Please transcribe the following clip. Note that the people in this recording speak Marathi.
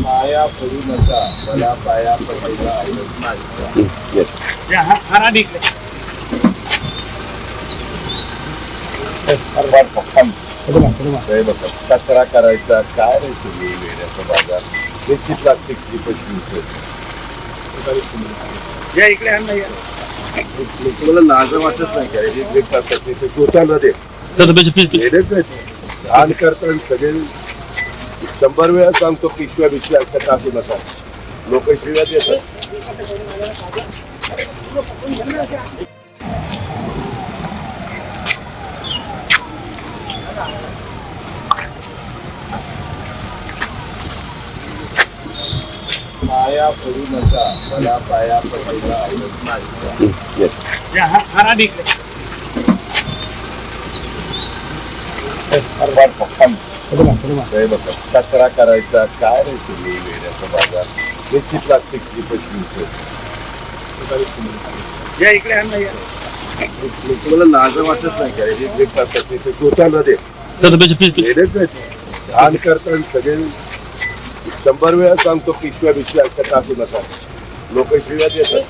माया पडू नका मला पाया पडायला आवडत नाही. या, रान इकडे. हे बघा, कचरा करायचा काय रे तुम्ही वेड्याचा बाजार? त्याची प्लास्टिकची पिशवी या इकडे आण ना, या. तुम्हाला लाज वाटत नाही का? हे जे करतात ते ते स्वतःला दे तर वेडेच आहेत करतात सगळे शंभर वेळा सांगतो पिशव्या बिशव्या असं टाकू नका. लोक शिव्या देतात. पाया पडू नका मला पाया पडायला आवडत नाही. बघा, कचरा करायचा काय रे तुम्ही वेड्याचा बाजार. त्याची प्लास्टिकची पिशवी या इकडे. तुम्हाला लाज वाटत नाही का? हे जे करतात ते स्वतःला दे. वेडेच आहेत घाण करतात सगळे शंभर वेळा सांगतो पिशव्या बिशव्या असं टाकू नका. लोक शिव्या देतात.